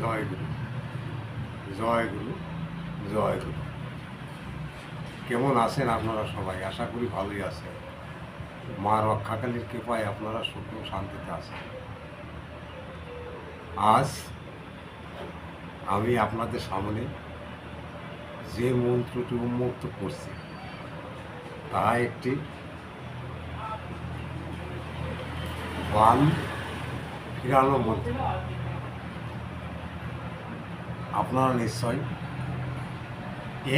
জয় গুরু জয় গুরু জয় গুরু কেমন আছেন আপনারা সবাই? আশা করি ভালোই আছেন। মা রক্ষাকালীর কৃপায় আপনারা সুখ শান্তিতে আছেন। আজ আমি আপনাদের সামনে যে মন্ত্রটি উন্মুক্ত করছি, তা একটি বান ফিরানো মন্ত্র। আপনারা নিশ্চয়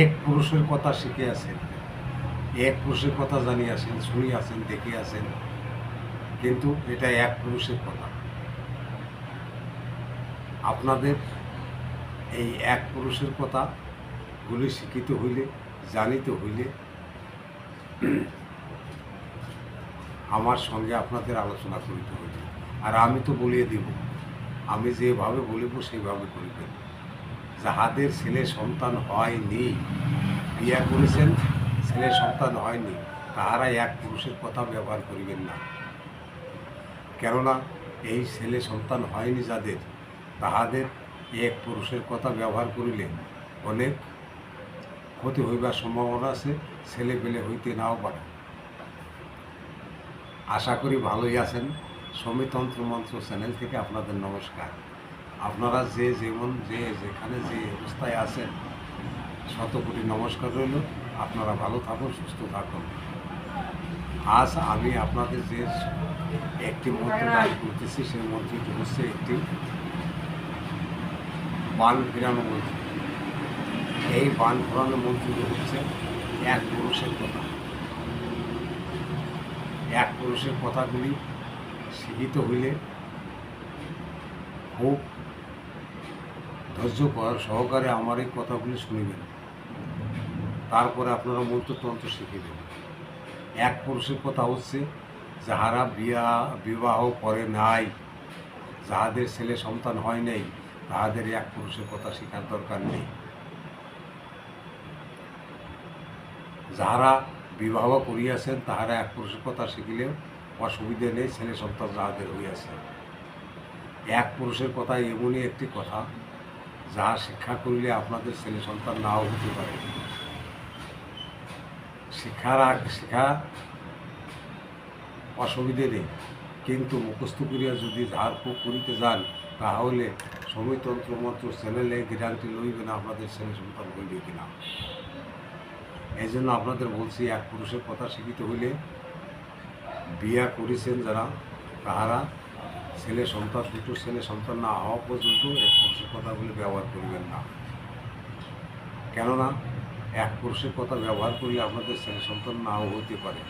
এক পুরুষের কথা শিখে আছেন, এক পুরুষের কথা জানি আছেন, শুনি আছেন শুনিয়াছেন আছেন, কিন্তু এটা এক পুরুষের কথা। আপনাদের এই এক পুরুষের কথা গুলি শিখিতে হইলে, জানিত হইলে, আমার সঙ্গে আপনাদের আলোচনা করিতে হইবে। আর আমি তো বলিয়ে দিব, আমি যেভাবে বলিব সেইভাবে করিবেন। যাহাদের ছেলে সন্তান হয়নি, বিয়া করেছেন, ছেলে সন্তান হয়নি, তাহারা এক পুরুষের কথা ব্যবহার করিবেন না। কেননা এই ছেলে সন্তান হয়নি যাদের, তাহাদের এক পুরুষের কথা ব্যবহার করিলে অনেক ক্ষতি হইবার সম্ভাবনা আছে, ছেলে পেলে হইতে নাও পারে। আশা করি ভালোই আছেন। সমিতন্ত্র মন্ত্র চ্যানেল থেকে আপনাদের নমস্কার। আপনারা যে যেমন যে যেখানে যে অবস্থায় আছেন শত কোটি নমস্কার রইল। আপনারা ভালো থাকুন, সুস্থ থাকুন। আজ আমি আপনাদের যে একটি মন্ত্র দান করতেছি, সেই মন্ত্রটি হচ্ছে একটি বান ফিরানো মন্ত্র। এই বান ফিরানো মন্ত্রটি হচ্ছে এক পুরুষের কথা। এক পুরুষের কথাগুলি শিখিত হইলে খুব ধৈর্য কর সহকারে আমার এই কথাগুলি শুনিবেন। তারপরে আপনারা মন্ত্রতন্ত্র শিখিবেন এক পুরুষের কথা হচ্ছে, যাহারা বিয়া, বিবাহ করে নাই, যাহাদের ছেলে সন্তান হয় নাই, তাহাদের এক পুরুষের কথা শেখার দরকার নেই। যাহারা বিবাহ করিয়াছেন, তাহারা এক পুরুষের কথা শিখিলেও অসুবিধে নেই, ছেলে সন্তান যাহাদের হইয়াছে। এক পুরুষের কথা এমনই একটি কথা যাহা শিক্ষা করিলে আপনাদের ছেলে সন্তান নাও হতে পারে। শিক্ষার আগ, শিক্ষা অসুবিধে নেই। কিন্তু মুখস্থ করিয়া যদি খুব করিতে যান, তাহলে সমিতন্ত্র মন্ত্র চ্যানেলে গ্যারান্টি লইবে না, আপনাদের ছেলে সন্তান হইবে কিনা। এই জন্য আপনাদের বলছি, এক পুরুষের কথা শিখিতে হইলে বিয়া করেছেন যারা, তাহারা ছেলে সন্তান দুটো ছেলে সন্তান না হওয়া পর্যন্ত এক পুরুষের কথাগুলি ব্যবহার করিবেন না। কেননা, এক পুরুষের কথা ব্যবহার করলে আপনাদের ছেলে সন্তান নাও হতে পারে।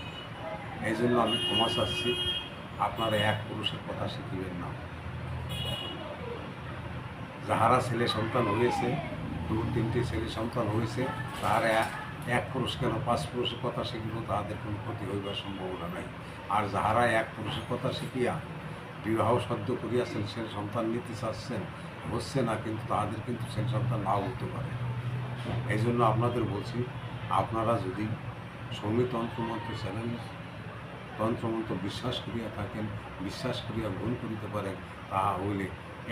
এই জন্য আমি ক্ষমা চাচ্ছি, আপনারা এক পুরুষের কথা শিখিবেন না। যাহারা ছেলে সন্তান হয়েছে দু, তিনটি ছেলে সন্তান হয়েছে তাহারা এক- পুরুষ কেন পাঁচ পুরুষের কথা শিখিব, তাহাদের কোনো ক্ষতি হইবার সম্ভাবনা নাই। আর যাহারা এক পুরুষের কথা শিখিয়া বিবাহ সদ্য করিয়াছেন ছেলে সন্তান নিতে চাচ্ছেন, হচ্ছে না, কিন্তু তাহাদের কিন্তু ছেলে সন্তান নাও হতে পারে। এই জন্য আপনাদের বলছি, আপনারা যদি সংগীত তন্ত্রমন্ত্র চ্যানেল তন্ত্রমন্ত্র বিশ্বাস করিয়া থাকেন, বিশ্বাস করিয়া গ্রহণ করিতে পারেন তাহা হইলে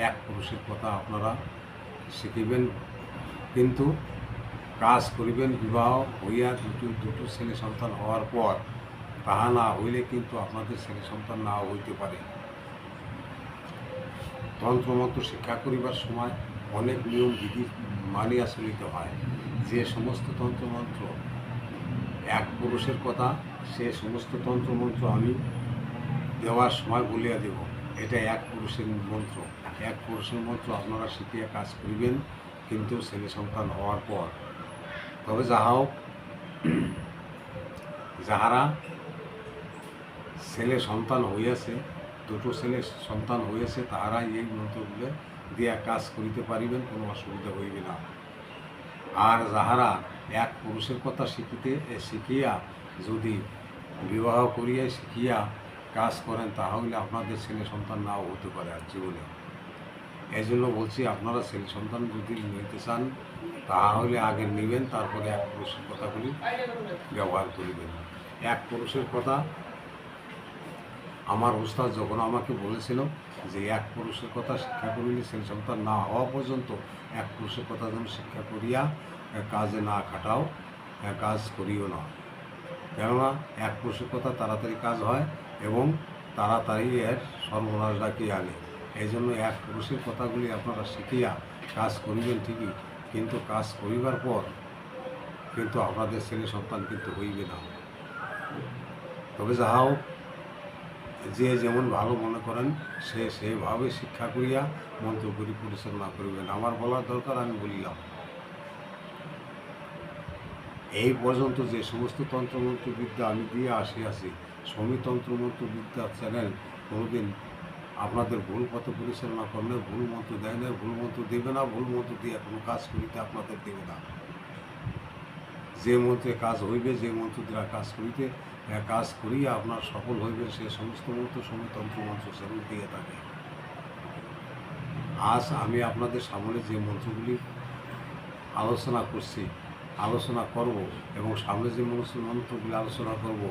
এক পুরুষের কথা আপনারা শিখিবেন। কিন্তু কাজ করিবেন, বিবাহ হইয়া দুটো দুটো ছেলে সন্তান হওয়ার পর, তাহা না হইলে কিন্তু আপনাদের ছেলে সন্তান না হইতে পারে। তন্ত্রমন্ত্র শিক্ষা করিবার সময় অনেক নিয়ম বিধি মানিয়া চলিতে হয়। যে সমস্ত তন্ত্রমন্ত্র এক পুরুষের কথা, সে সমস্ত তন্ত্রমন্ত্র আমি দেওয়ার সময় বলিয়া দেব। এটা এক পুরুষের মন্ত্র। এক পুরুষের মন্ত্র আপনারা শিখিয়া কাজ করিবেন, কিন্তু ছেলে সন্তান হওয়ার পর। তবে যাহা হোক, যাহারা ছেলে সন্তান হইয়াছে দুটো ছেলে সন্তান হয়েছে তাহারা এই মন্ত্রগুলো দিয়া কাজ করিতে পারিবেন, কোনো অসুবিধা হইবে না। আর যাহারা এক পুরুষের কথা শিখিতে শিখিয়া যদি বিবাহ করিয়া শিখিয়া কাজ করেন, তাহলে আপনাদের ছেলে সন্তান নাও হতে পারে আর জীবনে। এই জন্য বলছি, আপনারা ছেলে সন্তান যদি নিতে চান, তাহলে আগে নেবেন, তারপরে এক পুরুষের কথাগুলি ব্যবহার করিবেন। এক পুরুষের কথা আমার ওস্তাদ যখন আমাকে বলেছিল যে এক পুরুষের কথা শিক্ষা করিলে ছেলে সন্তান না হওয়া পর্যন্ত এক পুরুষের কথা যেন শিক্ষা করিয়া কাজে না খাটাও কাজ করিও না। কেননা এক পুরুষের কথা তাড়াতাড়ি কাজ হয় এবং তাড়াতাড়ি এর সর্বনাশ ডাকিয়ে আনে এই জন্য এক পুরুষের কথাগুলি আপনারা শিখিয়া কাজ করিবেন ঠিকই, কিন্তু কাজ করিবার পর কিন্তু আপনাদের ছেলে সন্তান কিন্তু হইবে না। তবে যাহা হোক যে যেমন ভালো মনে করেন, সে সেইভাবে শিক্ষা করিয়া মন্ত্র করি পরিচালনা করিবেন। আমার বলার দরকার, আমি বলিলাম। এই পর্যন্ত যে সমস্ত তন্ত্রমন্ত্র বিদ্যা আমি দিয়ে আসিয়াছি সমী তন্ত্রমন্ত্র বিদ্যা চ্যানেল কোনোদিন আপনাদের ভুল পথে পরিচালনা করলে, ভুল মন্ত্র দেয় না ভুল মন্ত্র দেবে না, ভুল মন্ত্র দিয়ে কোনো কাজ করিতে আপনাদের দেবে না। যে মন্ত্রে কাজ হইবে যে মন্ত্র দ্বারা কাজ করিতে আহ, কাজ করিয়া আপনার সফল হইবে সে সমস্ত মন্ত্র সময় তন্ত্র মন্ত্র সেগুলো দিয়ে থাকে। আজ আমি আপনাদের সামনে যে মন্ত্রগুলি আলোচনা করছি আলোচনা করব এবং সামনে যে মনস্য মন্ত্রগুলি আলোচনা করব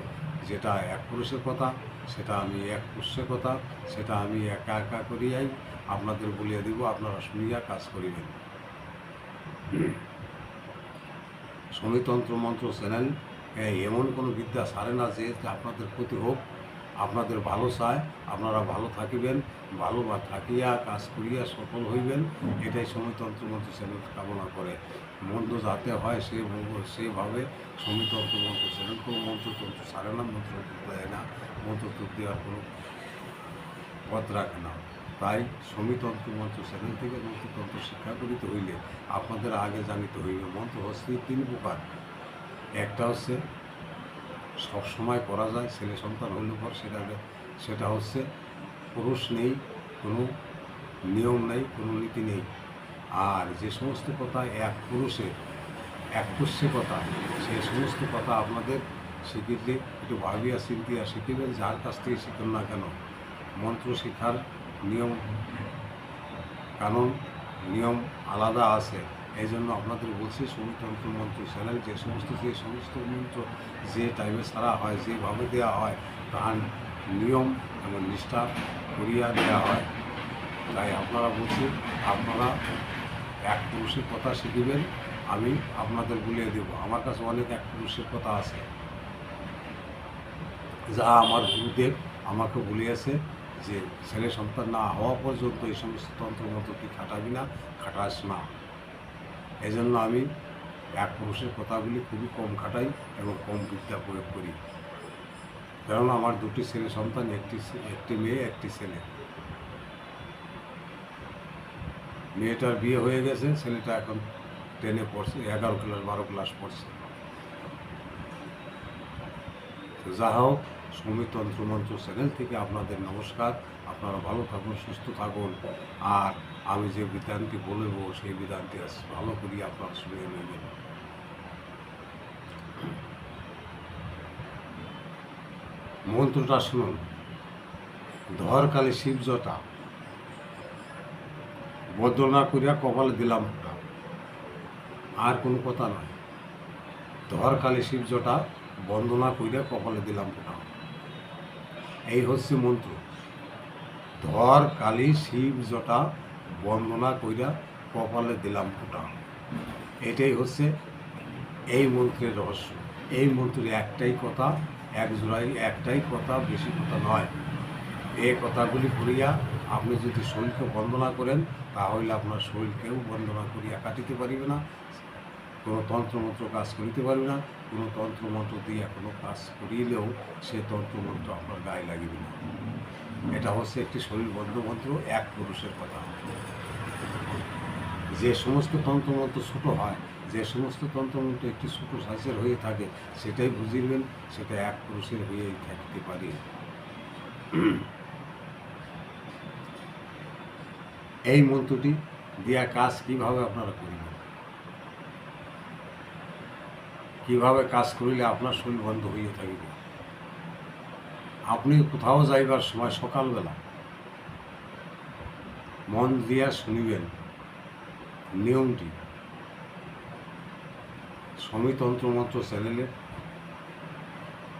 যেটা এক পুরুষের কথা সেটা আমি এক পুরুষের কথা সেটা আমি একা একা করিয়াই আপনাদের বলিয়া দিব আপনারা শুনিয়া কাজ করিবেন। সমিতন্ত্র মন্ত্র চ্যানেল এ, এমন কোনো বিদ্যা সারে না যে আপনাদের ক্ষতি হোক আপনাদের ভালো চায় আপনারা ভালো থাকিবেন ভালো বা থাকিয়া কাজ করিয়া সফল হইবেন এটাই সমিতন্ত্র মন্ত্র চ্যানেল কামনা করে। মন্দ যাতে হয় সে সেভাবে সমিতন্ত্র মন্ত্র চ্যানেল কোনো মন্ত্রতন্ত্র সারে না মন্ত্র দেয় না মন্ত্রতন্ত্র দেওয়ার কোনো পথ রাখে না। তাই সমিতন্ত্র মন্ত্র সেখান থেকে মন্ত্রতন্ত্র শিক্ষা করিতে হইলে আপনাদের আগে জানিতে হইবে মন্ত্র হচ্ছে তিন প্রকার। একটা হচ্ছে সবসময় করা যায়, ছেলে সন্তান হইলে পর সেটা সেটা হচ্ছে পুরুষ নেই, কোনো নিয়ম নেই, কোনো নীতি নেই। আর যে সমস্ত কথা এক পুরুষের, এক পুষ্যে কথা, সেই সমস্ত কথা আপনাদের শিখিতে একটু ভাবিয়া চিন্তিয়া শিখিবেন, যার কাছ থেকে শিখুন না কেন? মন্ত্র শিক্ষার নিয়ম কানুন, নিয়ম আলাদা আছে। এই জন্য আপনাদের বলছি সমিতন্ত্র মন্ত্র চ্যানেল যে সমস্ত যে সমস্ত মন্ত্র যে টাইমে ছাড়া হয়, যেভাবে দেওয়া হয় তার নিয়ম এবং নিষ্ঠা করিয়া দেওয়া হয়। তাই আপনারা বলছি, আপনারা এক পুরুষের কথা শিখিবেন, আমি আপনাদের বলিয়ে দেব। আমার কাছে অনেক এক পুরুষের কথা আছে। যা আমার গুরুদেব আমাকে বলিয়েছে যে ছেলে সন্তান না হওয়া পর্যন্ত এই সমস্ত তন্ত্রমন্ত্র তুই খাটাবি না? খাটাস না। এই জন্য আমি এক পুরুষের কথাগুলি খুবই কম খাটাই এবং কম বিদ্যা প্রয়োগ করি। কারণ আমার দুটি ছেলে সন্তান, একটি একটি মেয়ে, একটি ছেলে। মেয়েটার বিয়ে হয়ে গেছে, ছেলেটা এখন টেনে পড়ছে, এগারো ক্লাস বারো ক্লাস পড়ছে। যা হোক সমিতন্ত্র মন্ত্র চ্যানেল থেকে আপনাদের নমস্কার। আপনারা ভালো থাকুন, সুস্থ থাকুন। আর আমি যে বিধানটি বলব, সেই বিধানটি ভালো করি আপনারা শুনে নেবেন মন্ত্রটা শুনুন। ধরকালে শিবজটা বদনা করিয়া কপালে দিলাম। আর কোনো কথা নয়। ধরকালে শিবজটা বন্দনা করিয়া কপালে দিলাম ফোঁটা। এই হচ্ছে মন্ত্র। ধর কালী শিব জটা বন্দনা কইরা কপালে দিলাম ফোঁটা। এটাই হচ্ছে এই মন্ত্রের রহস্য। এই মন্ত্রের একটাই কথা, এক জোড়াই একটাই কথা, বেশি কথা নয়। এই কথাগুলি করিয়া আপনি যদি শরীরকে বন্দনা করেন, তাহলে আপনার শরীরকেও বন্দনা করিয়া কাটিতে পারিবে না। কোনো তন্ত্রমন্ত্র কাজ করিতে পারবে না, কোনো তন্ত্রমন্ত্র দিয়ে কোনো কাজ করিলেও সে তন্ত্রমন্ত্র আপনার গায়ে লাগিবে না। এটা হচ্ছে একটি শরীরবদ্ধ মন্ত্র, এক পুরুষের কথা। যে সমস্ত তন্ত্রমন্ত্র ছোটো হয়, যে সমস্ত তন্ত্রমন্ত্র একটি ছোটো সাইজের হয়ে থাকে, সেটাই বুঝিবেন, সেটা এক পুরুষের হয়েই থাকতে পারে। এই মন্ত্রটি দিয়া কাজ কীভাবে আপনারা করিবেন? কীভাবে কাজ করিলে আপনার শরীর বন্ধ হইয়া থাকিবে? আপনি কোথাও যাইবার সময় সকালবেলা মন দিয়া শুনিবেন নিয়মটি। সমী তন্ত্রমন্ত্র চ্যানেলে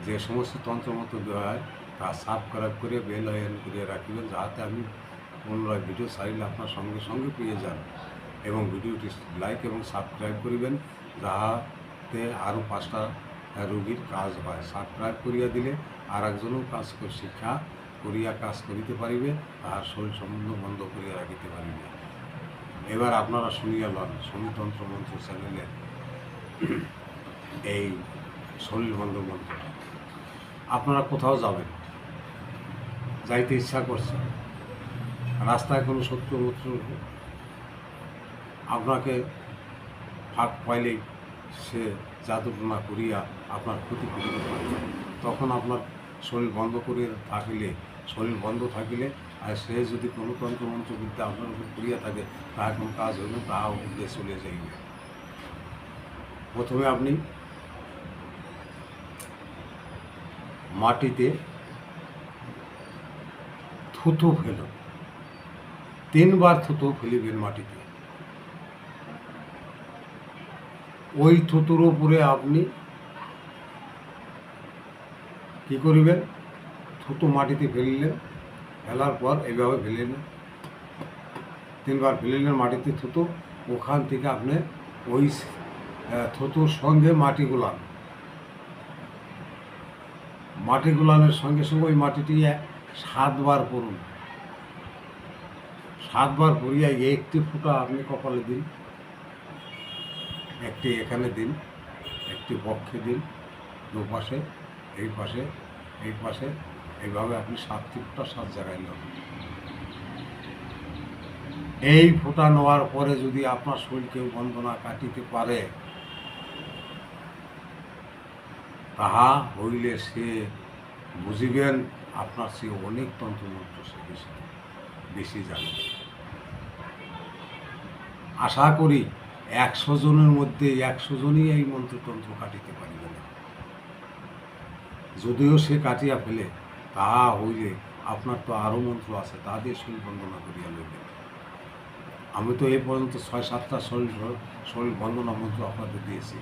যে সমস্ত তন্ত্রমন্ত্র দেওয়া হয়, তা সাবস্ক্রাইব করে বেল আইকন করে রাখিবেন যাতে আমি পুনরায় ভিডিও ছাড়িলে আপনার সঙ্গে সঙ্গে পেয়ে যান। এবং ভিডিওটি লাইক এবং সাবস্ক্রাইব করিবেন যাহাতে আরও পাঁচটা রোগীর কাজ হয়। সাবস্ক্রাইব করিয়া দিলে আর একজনও কাজ করে শিক্ষা করিয়া কাজ করিতে পারিবে তাহার শরীর সম্বন্ধ বন্ধ করিয়া রাখিতে পারিবে। এবার আপনারা শুনিয়া লন শনিতন্ত্র মন্ত্র চ্যানেলের এই শরীর বন্ধ মন্ত্রটা। আপনারা কোথাও যাবেন, যাইতে ইচ্ছা করছে, রাস্তায় কোনো শত্রু মত্র আপনাকে ফাঁক পাইলেই সে জাদুটনা করিয়া আপনার ক্ষতি করিতে পারে তখন আপনার শরীর বন্ধ করিয়া থাকিলে, শরীর বন্ধ থাকিলে, আর সে যদি কোনো তন্ত্র মন্ত্র বিদ্যা আপনার উপর করিয়া থাকে, তা কোনো কাজ হইলে তাহা উদ্দেশ্য চলে যাইবে। প্রথমে আপনি মাটিতে থুতু ফেল তিনবার থুতু ফেলিবেন মাটিতে। ওই থুতুর উপরে আপনি কি করিবেন? থুতু মাটিতে ফেলিলেন, ফেলার পর এইভাবে ফেলিলেন। তিনবার ফেলে ফেলিলেন মাটিতে থুতু, ওখান থেকে আপনি ওই থুতুর সঙ্গে মাটি গুলান। মাটি গুলানের সঙ্গে সঙ্গে ওই মাটিটি সাতবার পড়ুন সাতবার পরিয়া একটি ফুটা আপনি কপালে দিন। একটি এখানে দিন, একটি বক্ষে দিন দুপাশে এই পাশে এই পাশে, এইভাবে আপনি সাতটি ফুটা সাত জায়গায় নেন এই ফুটা নেওয়ার পরে যদি আপনার শরীর কেউ বন্দনা কাটিতে পারে, তাহা হইলে সে বুঝিবেন আপনার সে অনেক তন্ত্রমন্ত্র সে বেশি বেশি জানে। আশা করি একশো জনের মধ্যে একশো জনই এই মন্ত্রতন্ত্র কাটিতে পারিবে না। যদিও সে কাটিয়া ফেলে তাহা হইলে আপনার তো আরও মন্ত্র আছে, তা দিয়ে শরীর বন্দনা করিয়া লইবেন। আমি তো এই পর্যন্ত ছয় সাতটা শরীর শরীর বন্দনা মন্ত্র আপনাদের দিয়েছি।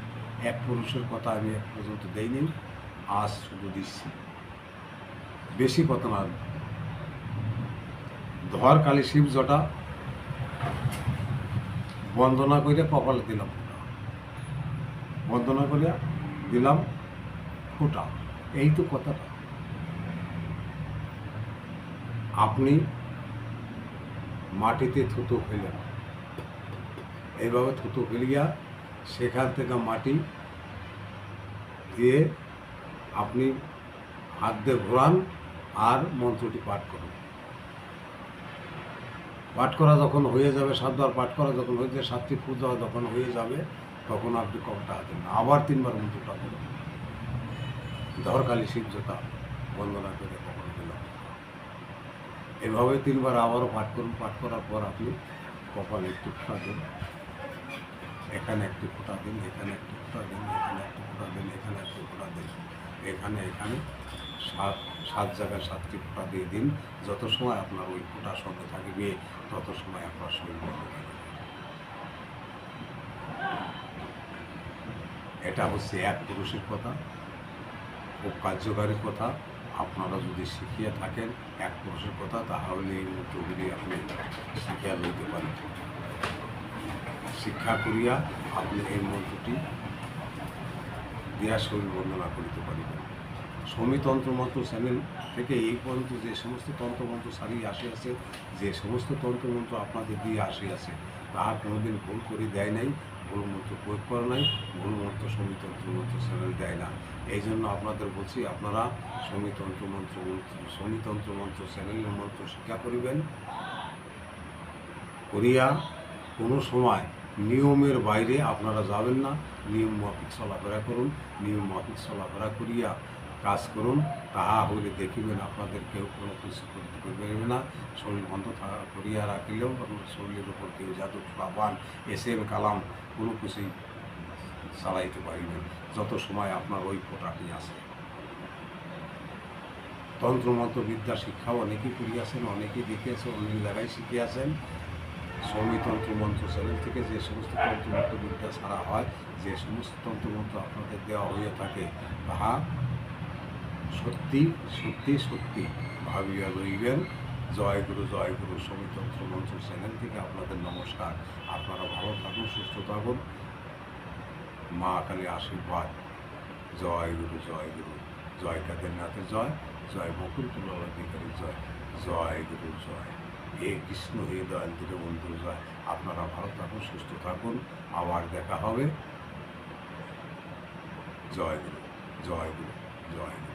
এক পুরুষের কথা আমি এক পর্যন্ত দেইনি, আজ শুধু দিচ্ছি। বেশি কথা না। ধর কালী শিব জটা। বন্দনা করে কপালে দিলাম বন্দনা করে দিলাম ফুটা। এই তো কথাটা। আপনি মাটিতে থুতু ফেলেন। এইভাবে থুতু ফেলিয়া সেখান থেকে মাটি দিয়ে আপনি হাত দিয়ে ঘোরান আর মন্ত্রটি পাঠ করুন। পাঠ করা যখন হয়ে যাবে সাতবার পাঠ করা যখন হয়ে যাবে, সাতটি পূজা যখন হয়ে যাবে, তখন আপনি কপটা হাতেন আবার তিনবার মন্ত্রটা করুন ধরকালী শিবজতা বন্দনা করে কখন দিলাম এভাবে তিনবার আবারও পাঠ করুন। পাঠ করার পর আপনি কপালে একটু ফোঁটা দিন। এখানে একটি ফোঁটা দিন, এখানে একটি ফোঁটা দিন, এখানে একটি ফোঁটা দিন, এখানে একটি ফোঁটা দিন, এখানে এখানে। সাত সাত জায়গায় সাতটি ফোঁটা দিয়ে দিন। যত সময় আপনার ওই ফোঁটার সঙ্গে থাকবে, তত সময় আপনার শরীর এটা হচ্ছে এক পুরুষের কথা, খুব কার্যকারী কথা। আপনারা যদি শিখিয়ে থাকেন এক পুরুষের কথা, তাহলে এই মন্ত্রগুলি আপনি শিখিয়া লইতে পারেন। শিক্ষা করিয়া আপনি এই মন্ত্রটি দিয়া শরীর বর্ণনা করিতে পারিবেন। সমিতন্ত্র মন্ত্র চ্যানেল থেকে এই পর্যন্ত যে সমস্ত তন্ত্রমন্ত্র সারিয়ে আসিয়াছে যে সমস্ত তন্ত্রমন্ত্র আপনাদের দিয়ে আসিয়াছে তাহা কোনোদিন ভুল করে দেয় নাই, ভুল মন্ত্র প্রয়োগ করে নাই, ভুল মন্ত্র সমিতন্ত্র মন্ত্র চ্যানেল দেয় না। এই জন্য আপনাদের বলছি, আপনারা সমিতন্ত্র মন্ত্র সমিতন্ত্র মন্ত্র চ্যানেলের মন্ত্র শিক্ষা করিবেন, করিয়া কোনো সময় নিয়মের বাইরে আপনারা যাবেন না নিয়ম মাফিক চলাফেরা করুন নিয়ম মাফিক চলাফেরা করিয়া কাজ করুন, তাহা হইলে দেখিবেন আপনাদের কেউ কোনো কিছু করতে পারবে না। শরীর বন্ধ থাকা করিয়া রাখিলেও আপনার শরীরের উপর কেউ জাদু বান এস এম কালাম কোনো কিছুই চালাইতে পারিবেন। যত সময় আপনার ওই ফোটাটি আছে। তন্ত্রমন্ত্র বিদ্যা শিক্ষাও অনেকেই করিয়াছেন, অনেকেই দেখিয়াছেন, অনেক জায়গায় শিখিয়াছেন। সৌমিতন্ত্র তন্ত্রমন্ত্র চ্যানেল থেকে যে সমস্ত তন্ত্রমন্ত্র বিদ্যা ছাড়া হয়, যে সমস্ত তন্ত্রমন্ত্র আপনাদের দেওয়া হয়ে থাকে, তাহা সত্যি সত্যি সত্যি ভাবিয়া লইবেন। জয় গুরু জয় গুরু সমিতন্ত্র মঞ্চ চ্যানেল থেকে আপনাদের নমস্কার। আপনারা ভালো থাকুন, সুস্থ থাকুন। মা কালী আশীর্বাদ। জয় গুরু জয় গুরু। জয় কাদেরনাথের জয় জয় বকুল তুলার অধিকারী জয় জয় গুরু, জয়। হে কৃষ্ণ, হে দয়াল দিলে বন্ধু জয়। আপনারা ভালো থাকুন, সুস্থ থাকুন। আবার দেখা হবে। জয় গুরু জয় গুরু জয় গুরু।